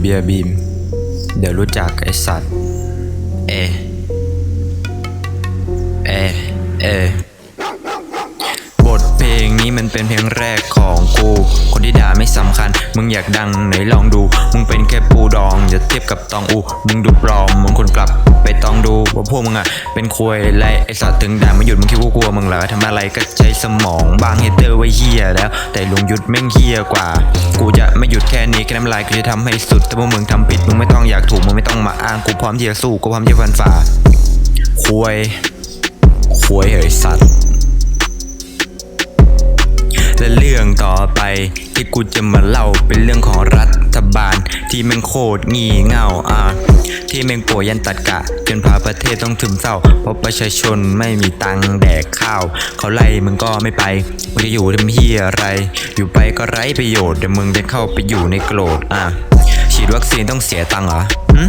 เบียร์บีม เดี๋ยวรู้จักไอสัตว์ เอ เอ เอ บทเพลงนี้มันเป็นเพลงแรกของกู คนที่ด่าไม่สำคัญ มึงอยากดังไหนลองดู มึงเป็นแค่ปูดองอย่าเทียบกับตองอู มึงดูปลอมมึงคนกลับไปตองดู พวกมึงอะเป็นควยไรไอสัตว์ถึงด่าไม่หยุดมึงคิดว่ากลัวมึงเหรอทำอะไรก็ใช้สมองบางเฮเตอร์ไว้เฮียแล้ว แต่ลุงยุดแม่งเฮียกว่า กูจะไม่หยุดแค่นี้แค่น้ำลายกูจะทำให้สุดถ้าพวกมึงทำผิดมึงไม่ต้องอยากถูกมึงไม่ต้องมาอ้างกูพร้อมที่จะสู้กูพร้อมที่จะฟันฝ่าควยควยเหยสัตว์ และเรื่องต่อไปที่กูจะมาเล่าเป็นเรื่องของรัฐบาล ที่แม่งโคตรงี่เง่าอะที่แม่งป่วยยันตัดกะจนพาประเทศต้องถึมเศร้า เพราะประชาชนไม่มีตังค์แดกข้าว เขาไล่มึงก็ไม่ไปมึงจะอยู่ทำเฮียอะไร อยู่ไปก็ไร้ประโยชน์เดี๋ยวมึงจะเข้าไปอยู่ในโกรธอะฉีดวัคซีนต้องเสียตังค์เหรอหึ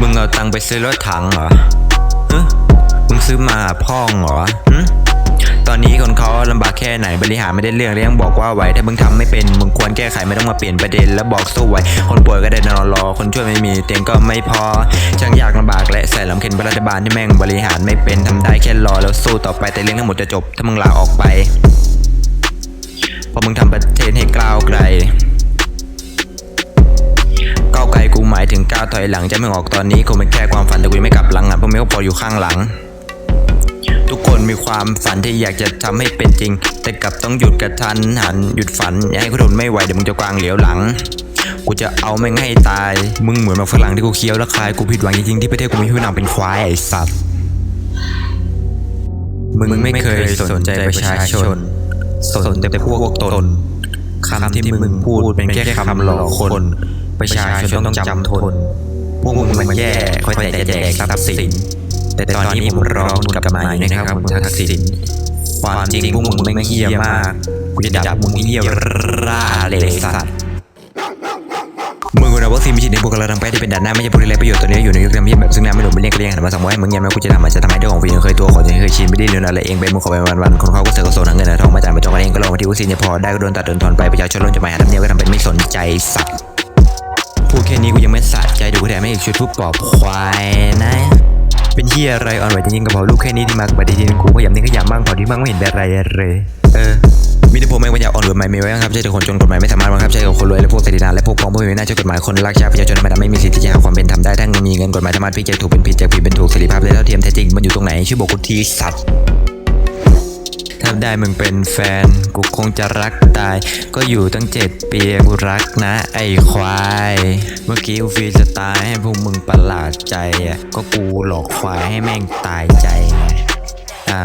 มึงเอาตังค์ไปซื้อรถถังเหรอฮะมึงซื้อมาพ่องเหรอหึตอนนี้คน ค่ไหนบริหารไม่ได้เรื่องแล้วยังบอกว่าไหวถ้ามึงทำไม่เป็นมึงควรแก้ไขไม่ต้องมาเปลี่ยนประเด็น แล้วบอกสู้ไหวคนป่วยก็ได้นอนรอ คนช่วยไม่มีเตียงก็ไม่พอช่างยากลำบากและใส่ลำเค็ญรัฐบาลที่แม่งบริหารไม่เป็นทำได้แค่รอแล้วสู้ต่อไปแต่เรื่องทั้งหมดจะจบ ถ้ามึงลาออกไปเพราะมึงทำประเทศให้กล้าวไกลก้าวไกลกูหมายถึงก้าวถอยหลังจะไม่ออกตอนนี้คงเป็นแค่ความฝันแต่กูไม่กลับหลังอะเพราะไม่ก็พออยู่ข้างหลัง ทุกคนมีความฝันที่อยากจะทำให้เป็นจริง แต่กลับต้องหยุดกระทันหันหยุดฝัน อย่าให้กูทนไม่ไหวเดี๋ยวมึงจะกวางเหลียวหลัง กูจะเอาแม่งให้ตาย มึงเหมือนมาฝรั่งที่กูเคี้ยวแล้วคาย กูผิดหวังจริงๆที่ประเทศกูมีผู้นำเป็นควายไอ้สัตว์ มึงไม่เคยสนใจประชาชน สนแต่พวกตนคำที่มึงพูดเป็นแค่คำหลอกคน ประชาชนต้องจำทน พวกมึงมันแย่คอยแต่แจกทรัพย์สิน แต่ตอนนี้ผมรอคุณกลับมาอยู่นะครับคุณทักษิณความจริงพวกมึงไม่เฮี้ยมากกูจะดับมึงให้เฮี้ยร่าเลยสัตว์มึงควรเอาวัคซีนไปฉีดในพวกกระดังไปที่เป็นด่านหน้าไม่ใช่พวกที่ไร้ประโยชน์ตัวนี้อยู่ในยุคทำเฮี้ยแบบซึ่งน้าไม่หลุดไม่เลี่ยงก็เลี่ยงหันมาสั่งว่าให้มึงยังไม่กูจะทำอาจจะทำให้เจ้าของฟิล์มเคยตัวขอจะเคยชินไม่ได้เรื่องอะไรเองไปมึงขอไปวันๆคนเขาก็เสือกโซนหาเงินหาทองมาจ่ายมาจองกันเองก็ลองมาที่วัคซีนจะพอได้ก็โดนตัดโดนถอนไปประชาชนล้นจะมาหาทำเนียบก็ทำเป็นไม่สนใจสัตว์พูดแค่นี้กูยังไม่สะใจดูกูแถมให้อีกชุดผู้ปอบควายนะ ที่อะไรอ่อนไหวจริงๆกับพอลูกแค่นี้ที่มากับปฏิทินกูขยำนี่ขยำบ้างพอที่บ้างไม่เห็นเป็นอะไรเลยเออมีแต่ผมเองปัญญาอ่อนหรือไม่มีไว้ครับใช่แต่คนจนกฎหมายไม่สามารถบังคับใช้กับคนรวยและพวกเศรษฐีนาและพวกพ้องผู้มีหน้าช่วยกฎหมายคนรักชาติประชาชนธรรมดาไม่มีสิทธิ์ที่จะหาความเป็นธรรมได้ถ้าเงินมีเงินกฎหมายสามารถพิจากถูกเป็นผิดจากผิดเป็นถูกเสรีภาพและเท่าเทียมแท้จริงมันอยู่ตรงไหนชื่อบอกกูทีสัตว์ ถ้าได้มึงเป็นแฟน กูคงจะรักตาย ก็อยู่ตั้งเจ็ดปีกูรักนะไอ้ควาย เมื่อกี้กูฟีจะตายให้พวกมึงประหลาดใจอะ ก็กูหลอกควายให้แม่งตายใจไงอะ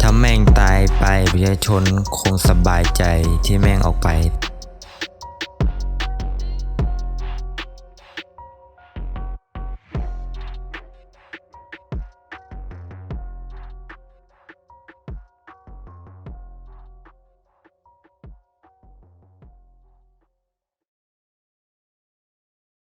ถ้าแม่งตายไปประชาชนคงสบายใจที่แม่งออกไป